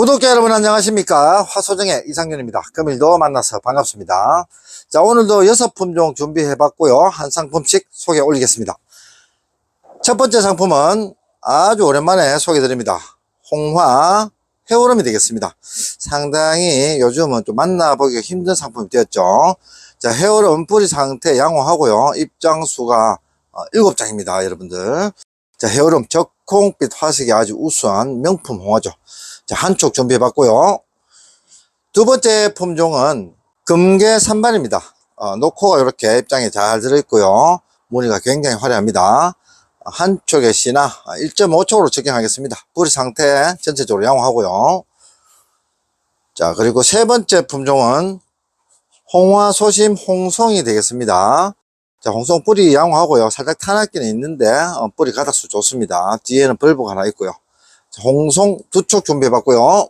구독자 여러분 안녕하십니까? 화소정의 이상윤입니다. 금일도 만나서 반갑습니다. 자 오늘도 여섯 품종 준비해 봤고요. 한 상품씩 소개 올리겠습니다. 첫 번째 상품은 아주 오랜만에 소개 드립니다. 홍화 해오름이 되겠습니다. 상당히 요즘은 좀 만나보기가 힘든 상품이 되었죠. 자 해오름 뿌리 상태 양호하고요. 입장수가 어, 7장입니다 여러분들. 자 해오름 적 콩빛 화색이 아주 우수한 명품 홍화죠 자, 한쪽 준비해봤고요. 두 번째 품종은 금계 산반입니다. 어, 노코가 이렇게 입장에 잘 들어있고요. 무늬가 굉장히 화려합니다. 한쪽의 씨나 1.5촉으로 적용하겠습니다. 뿌리 상태 전체적으로 양호하고요. 자, 그리고 세 번째 품종은 홍화 소심 홍송이 되겠습니다. 자, 홍송 뿌리 양호하고요. 살짝 탄압기는 있는데 어, 뿌리 가닥수 좋습니다. 뒤에는 벌브가 하나 있고요. 자, 홍송 두 촉 준비해봤고요.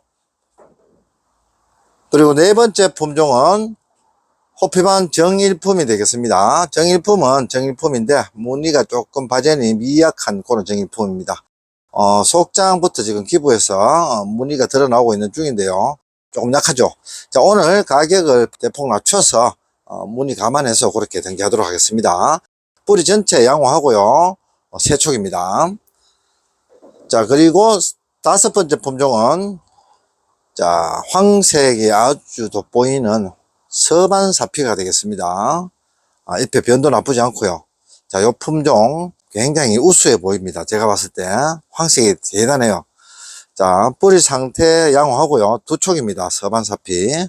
그리고 네 번째 품종은 호피반 정일품이 되겠습니다. 정일품은 정일품인데 무늬가 조금 바전이 미약한 그런 정일품입니다. 어, 속장부터 지금 기부해서 어, 무늬가 드러나고 있는 중인데요. 조금 약하죠. 자, 오늘 가격을 대폭 낮춰서 어, 무늬 감안해서 그렇게 등기하도록 하겠습니다. 뿌리 전체 양호하고요. 어, 세 촉입니다. 자, 그리고 다섯 번째 품종은, 자, 황색이 아주 돋보이는 서반사피가 되겠습니다. 아, 잎의 변도 나쁘지 않고요. 자, 요 품종 굉장히 우수해 보입니다. 제가 봤을 때 황색이 대단해요. 자, 뿌리 상태 양호하고요. 두 촉입니다. 서반사피.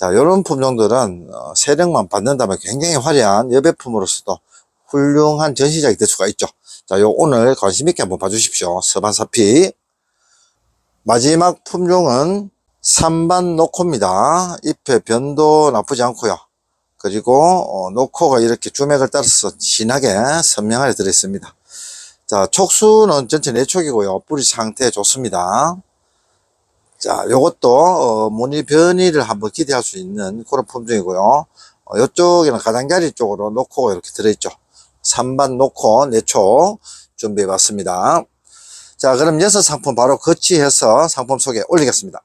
자, 요런 품종들은 어, 세력만 받는다면 굉장히 화려한 여배품으로서도 훌륭한 전시작이 될 수가 있죠. 자, 요 오늘 관심 있게 한번 봐주십시오. 서반사피. 마지막 품종은 산반 노코입니다. 잎의 변도 나쁘지 않고요. 그리고 어, 노코가 이렇게 주맥을 따라서 진하게 선명하게 들어있습니다. 자, 촉수는 전체 4촉이고요. 뿌리 상태 좋습니다. 자, 요것도 어, 무늬 변이를 한번 기대할 수 있는 그런 품종이고요. 어, 이쪽에는 가장자리 쪽으로 노코가 이렇게 들어있죠. 3반 놓고 4초 준비해 봤습니다. 자, 그럼 여섯 상품 바로 거치해서 상품 소개 올리겠습니다.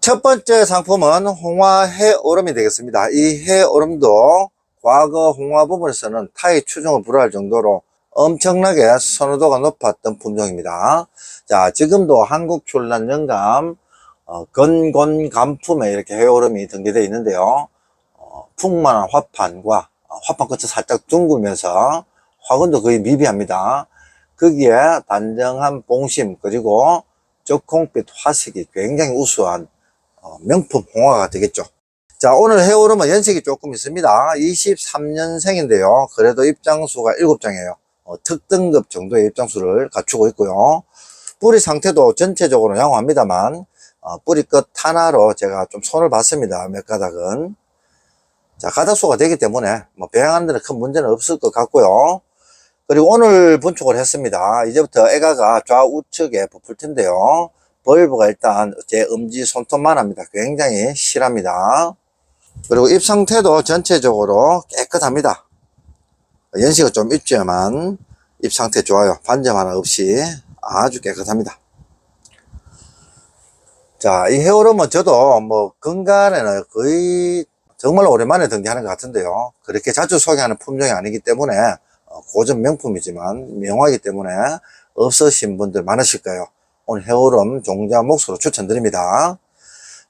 첫 번째 상품은 홍화 해오름이 되겠습니다. 이 해오름도 과거 홍화 부분에서는 타이 추종을 불허할 정도로 엄청나게 선호도가 높았던 품종입니다. 자, 지금도 한국 출란 영감 어, 건곤감품에 이렇게 해오름이 등재되어 있는데요. 어, 풍만한 화판과 어, 화판 끝이 살짝 둥글면서 화근도 거의 미비합니다. 거기에 단정한 봉심 그리고 적콩빛 화색이 굉장히 우수한 어, 명품 홍화가 되겠죠. 자 오늘 해오름은 연식이 조금 있습니다. 23년생인데요. 그래도 입장수가 7장이에요. 어, 특등급 정도의 입장수를 갖추고 있고요. 뿌리 상태도 전체적으로 양호합니다만 어, 뿌리 끝 하나로 제가 좀 손을 봤습니다. 몇 가닥은. 자, 가닥수가 되기 때문에 뭐 배양하는 데는 큰 문제는 없을 것 같고요. 그리고 오늘 분촉을 했습니다. 이제부터 애가가 좌우측에 부풀 텐데요. 벌브가 일단 제 엄지 손톱만 합니다. 굉장히 실합니다. 그리고 잎 상태도 전체적으로 깨끗합니다. 연식은 좀 있지만 잎 상태 좋아요. 반점 하나 없이 아주 깨끗합니다. 자, 이 헤어름은 저도 뭐 건간에는 거의 정말 오랜만에 등기하는 것 같은데요. 그렇게 자주 소개하는 품종이 아니기 때문에 어, 고전 명품이지만 명화이기 때문에 없으신 분들 많으실 거예요. 오늘 해오름 종자 몫으로 추천드립니다.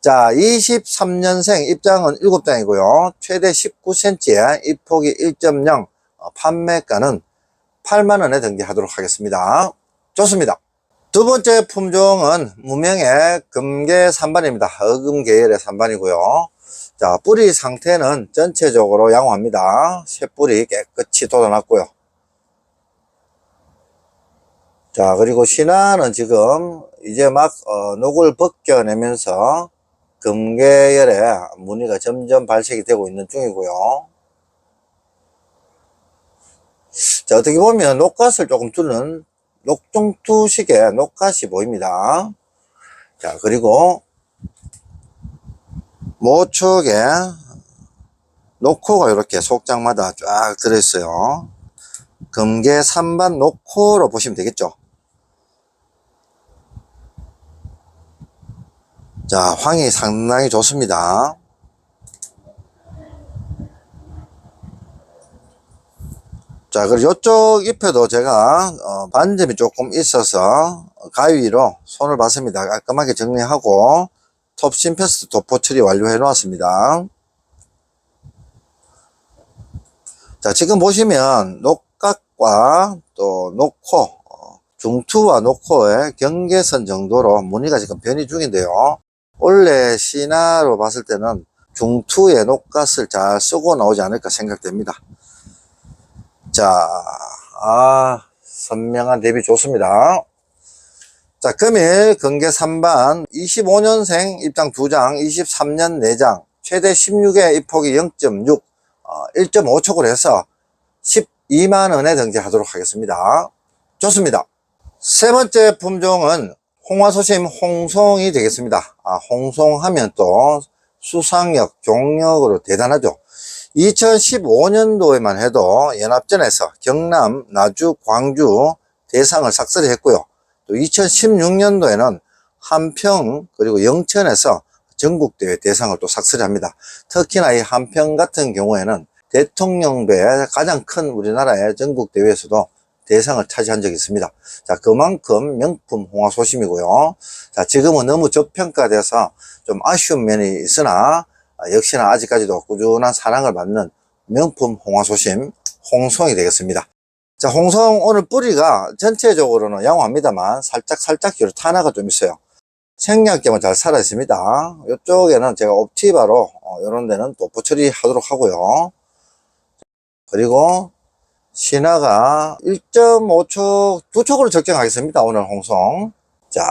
자, 23년생 입장은 7장이고요. 최대 19cm에 입폭이 1.0, 어, 판매가는 8만원에 등기하도록 하겠습니다. 좋습니다. 두 번째 품종은 무명의 금계 산반입니다. 어금 계열의 산반이고요. 자, 뿌리 상태는 전체적으로 양호합니다. 새뿌리 깨끗이 돋아났고요. 자, 그리고 신화는 지금 이제 막 어, 녹을 벗겨내면서 금계열의 무늬가 점점 발색이 되고 있는 중이고요. 자, 어떻게 보면 녹갓을 조금 두는 녹종투식의 녹갓이 보입니다. 자, 그리고 모축에 노코가 이렇게 속장마다 쫙 들어있어요. 금계 3반 노코로 보시면 되겠죠. 자, 황이 상당히 좋습니다. 자, 그리고 이쪽 잎에도 제가 어, 반점이 조금 있어서 가위로 손을 봤습니다. 깔끔하게 정리하고 톱 심패스 도포 처리 완료해 놓았습니다. 자, 지금 보시면 녹각과 또 녹코, 어, 중투와 녹코의 경계선 정도로 무늬가 지금 변이 중인데요. 원래 신화로 봤을 때는 중투의 녹갓을 잘 쓰고 나오지 않을까 생각됩니다. 자, 아, 선명한 대비 좋습니다. 자, 금일 건계 3반 25년생 입장 2장, 23년 4장, 최대 16의 입폭이 0.6, 어, 1.5촉으로 해서 12만원에 등재하도록 하겠습니다. 좋습니다. 세 번째 품종은 홍화소심 홍송이 되겠습니다. 아, 홍송하면 또 수상력, 종력으로 대단하죠. 2015년도에만 해도 연합전에서 경남, 나주, 광주 대상을 삭설이 했고요. 또 2016년도에는 한평 그리고 영천에서 전국대회 대상을 또 삭설이 합니다. 특히나 이 한평 같은 경우에는 대통령배 가장 큰 우리나라의 전국대회에서도 대상을 차지한 적이 있습니다. 자, 그만큼 명품 홍화 소심이고요. 자, 지금은 너무 저평가돼서 좀 아쉬운 면이 있으나 아, 역시나 아직까지도 꾸준한 사랑을 받는 명품 홍화소심 홍송이 되겠습니다. 자, 홍송 오늘 뿌리가 전체적으로는 양호합니다만 살짝 살짝 요 탄화가 좀 있어요. 생략점은 잘 살아 있습니다. 이쪽에는 제가 옵티바로 어, 이런 데는 또 보처리 하도록 하고요. 그리고 신화가 1.5촉, 2촉으로 적정하겠습니다. 오늘 홍송. 자,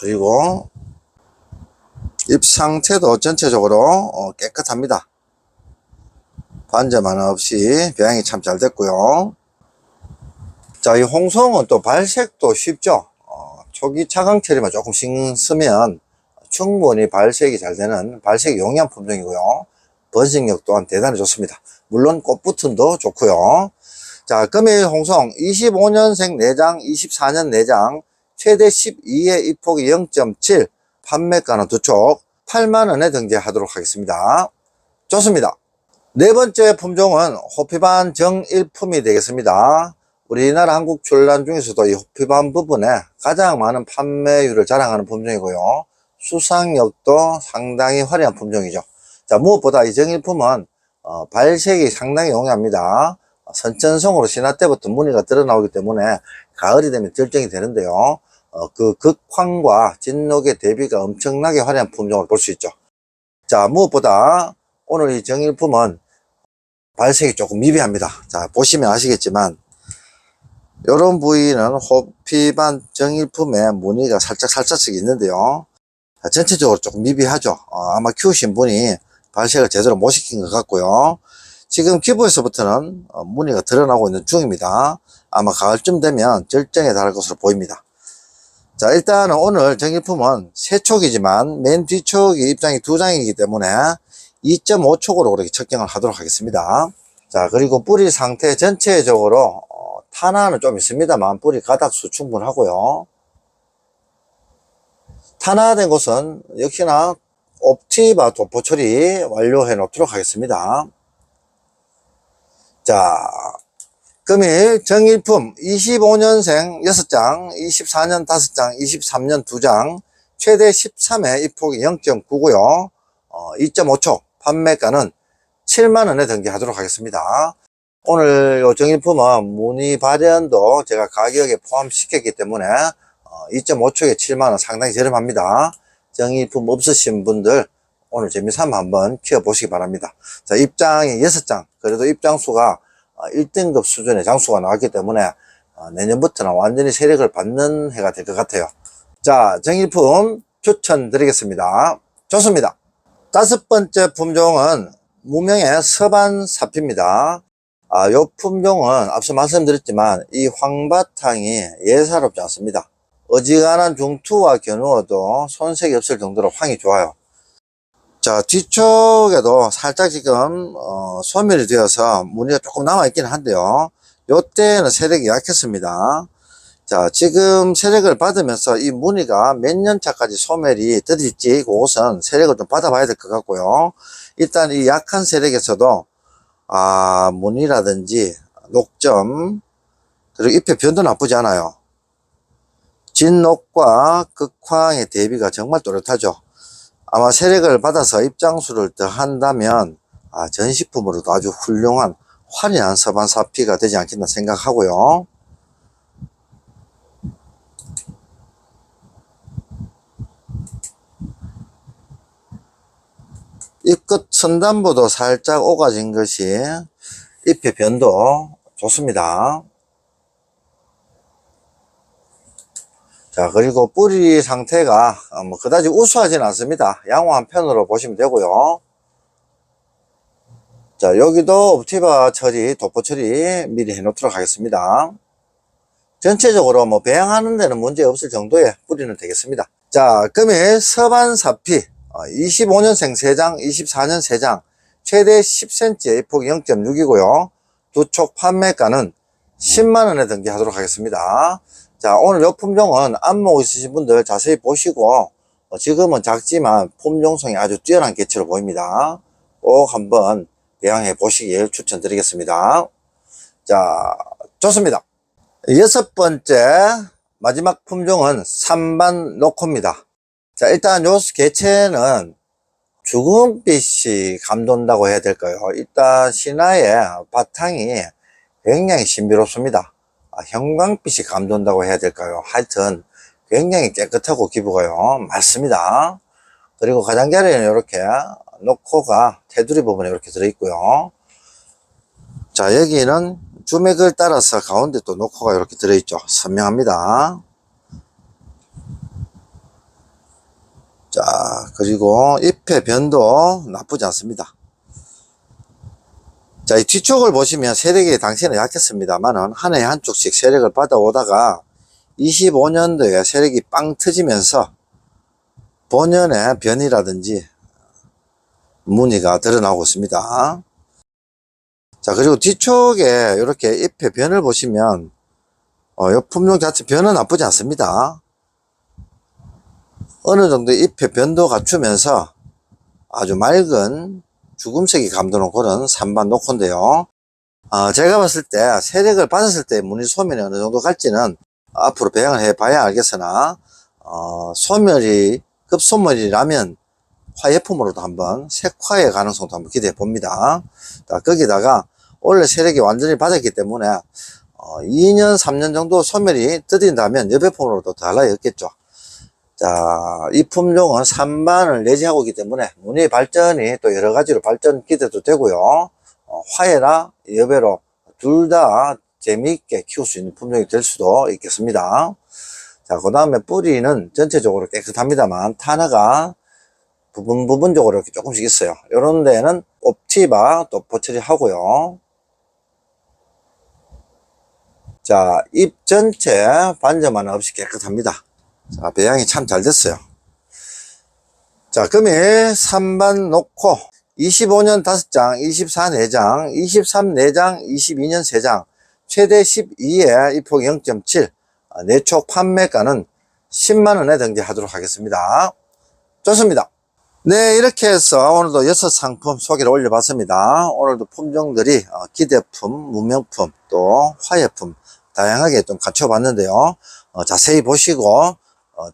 그리고 잎 상태도 전체적으로 어, 깨끗합니다. 반점 하나 없이 배양이 참 잘 됐고요. 자, 이 홍송은 또 발색도 쉽죠. 어, 초기 차강 처리만 조금 신경 쓰면 충분히 발색이 잘 되는 발색 용이한 품종이고요. 번식력 또한 대단히 좋습니다. 물론 꽃부튼도 좋고요. 자, 금일 홍송 25년생 4장, 24년 4장, 최대 12의 입폭이 0.7, 판매가는 두 촉, 8만원에 등재하도록 하겠습니다. 좋습니다. 네 번째 품종은 호피반 정일품이 되겠습니다. 우리나라 한국 출란 중에서도 이 호피반 부분에 가장 많은 판매율을 자랑하는 품종이고요. 수상력도 상당히 화려한 품종이죠. 자, 무엇보다 이 정일품은 어, 발색이 상당히 용이합니다. 선천성으로 신화 때부터 무늬가 드러나오기 때문에 가을이 되면 결정이 되는데요. 어, 그 극황과 진녹의 대비가 엄청나게 화려한 품종을 볼 수 있죠. 자, 무엇보다 오늘 이 정일품은 발색이 조금 미비합니다. 자, 보시면 아시겠지만 이런 부위는 호피반 정일품에 무늬가 살짝 살짝씩 있는데요. 자, 전체적으로 조금 미비하죠. 어, 아마 키우신 분이 발색을 제대로 못 시킨 것 같고요. 지금 기부에서부터는 어, 무늬가 드러나고 있는 중입니다. 아마 가을쯤 되면 절정에 달할 것으로 보입니다. 자, 일단은 오늘 정일품은 세 촉이지만 맨 뒤촉이 입장이 두 장이기 때문에 2.5촉으로 그렇게 측정을 하도록 하겠습니다. 자, 그리고 뿌리 상태 전체적으로 어, 탄화는 좀 있습니다만 뿌리 가닥수 충분하고요. 탄화된 곳은 역시나 옵티바 도포 처리 완료해 놓도록 하겠습니다. 자, 금일 정일품 25년생 6장, 24년 5장, 23년 2장, 최대 13회 입폭이 0.9고요. 어, 2.5초, 판매가는 7만원에 등기하도록 하겠습니다. 오늘 요 정일품은 문의 발현도 제가 가격에 포함시켰기 때문에 어, 2.5초에 7만원 상당히 저렴합니다. 정일품 없으신 분들 오늘 재미삼아 한번 키워보시기 바랍니다. 자, 입장이 6장, 그래도 입장수가 1등급 수준의 장수가 나왔기 때문에 어, 내년부터는 완전히 세력을 받는 해가 될 것 같아요. 자, 정일품 추천드리겠습니다. 좋습니다. 다섯 번째 품종은 무명의 서반 사피입니다. 아, 요 품종은 앞서 말씀드렸지만 이 황바탕이 예사롭지 않습니다. 어지간한 중투와 겨누어도 손색이 없을 정도로 황이 좋아요. 자, 뒤쪽에도 살짝 지금, 어, 소멸이 되어서 무늬가 조금 남아 있긴 한데요. 요때는 세력이 약했습니다. 자, 지금 세력을 받으면서 이 무늬가 몇 년 차까지 소멸이 되질지 그것은 세력을 좀 받아 봐야 될 것 같고요. 일단 이 약한 세력에서도 아, 무늬라든지 녹점 그리고 잎의 변도 나쁘지 않아요. 진녹과 극황의 대비가 정말 또렷하죠. 아마 세력을 받아서 입장수를 더 한다면 아, 전시품으로도 아주 훌륭한 화려한 서반사피가 되지 않겠나 생각하고요. 잎끝 선단부도 살짝 오가진 것이 잎의 변도 좋습니다. 자, 그리고 뿌리 상태가 어, 뭐 그다지 우수하진 않습니다. 양호 한 편으로 보시면 되고요. 자, 여기도 옵티바 처리, 도포 처리 미리 해 놓도록 하겠습니다. 전체적으로 뭐 배양하는 데는 문제 없을 정도의 뿌리는 되겠습니다. 자, 금일 서반사피 25년생 3장, 24년 3장, 최대 10cm, 폭이 0.6이고요. 두 촉 판매가는 10만원에 등기하도록 하겠습니다. 자, 오늘 요 품종은 안목 있으신 분들 자세히 보시고, 어, 지금은 작지만 품종성이 아주 뛰어난 개체로 보입니다. 꼭 한번 배양해 보시길 추천드리겠습니다. 자, 좋습니다. 여섯 번째 마지막 품종은 삼반 노코입니다. 자, 일단 요 개체는 죽음빛이 감돈다고 해야 될까요? 일단 신화의 바탕이 굉장히 신비롭습니다. 아, 형광빛이 감돈다고 해야 될까요? 하여튼 굉장히 깨끗하고 기부가요. 많습니다. 그리고 가장자리에는 이렇게 노코가 테두리 부분에 이렇게 들어있고요. 자, 여기는 주맥을 따라서 가운데 또 노코가 이렇게 들어있죠. 선명합니다. 자, 그리고 잎의 변도 나쁘지 않습니다. 자, 이 뒤쪽을 보시면 세력이 당시에는 약했습니다만은 한 해에 한 쪽씩 세력을 받아오다가 25년도에 세력이 빵 터지면서 본연의 변이라든지 무늬가 드러나고 있습니다. 자, 그리고 뒤쪽에 이렇게 잎의 변을 보시면 어, 이 품종 자체 변은 나쁘지 않습니다. 어느 정도 잎의 변도 갖추면서 아주 맑은 주금색이 감도는 그런 산반 녹화인데요. 어, 제가 봤을 때 세력을 받았을 때 무늬 소멸이 어느 정도 갈지는 앞으로 배양을 해 봐야 알겠으나 어, 소멸이 급소멸이라면 화예품으로도 한번 색화의 가능성도 한번 기대해 봅니다. 자, 거기다가 원래 세력이 완전히 받았기 때문에 어, 2년 3년 정도 소멸이 뜨딘다면 여배품으로도 달라졌겠죠. 자, 이 품종은 3반을 내지하고 있기 때문에 문의 발전이 또 여러 가지로 발전 기대도 되고요. 어, 화해나 여배로 둘 다 재미있게 키울 수 있는 품종이 될 수도 있겠습니다. 자, 그 다음에 뿌리는 전체적으로 깨끗합니다만 탄화가 부분 부분적으로 이렇게 조금씩 있어요. 이런 데는 옵티바 또 포처리 하고요. 자, 잎 전체 반점 하나 없이 깨끗합니다. 자, 배양이 참 잘 됐어요. 자, 금일 3반 놓고 25년 5장, 24 4장, 23 4장, 22년 3장, 최대 12에 입폭 0.7, 내촉 판매가는 10만원에 등재하도록 하겠습니다. 좋습니다. 네, 이렇게 해서 오늘도 여섯 상품 소개를 올려봤습니다. 오늘도 품종들이 어, 기대품, 무명품, 또 화예품 다양하게 좀 갖춰봤는데요. 어, 자세히 보시고 어,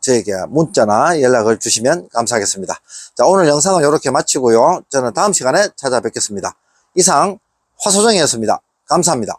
저에게 문자나 연락을 주시면 감사하겠습니다. 자, 오늘 영상은 이렇게 마치고요. 저는 다음 시간에 찾아뵙겠습니다. 이상 화소정이었습니다. 감사합니다.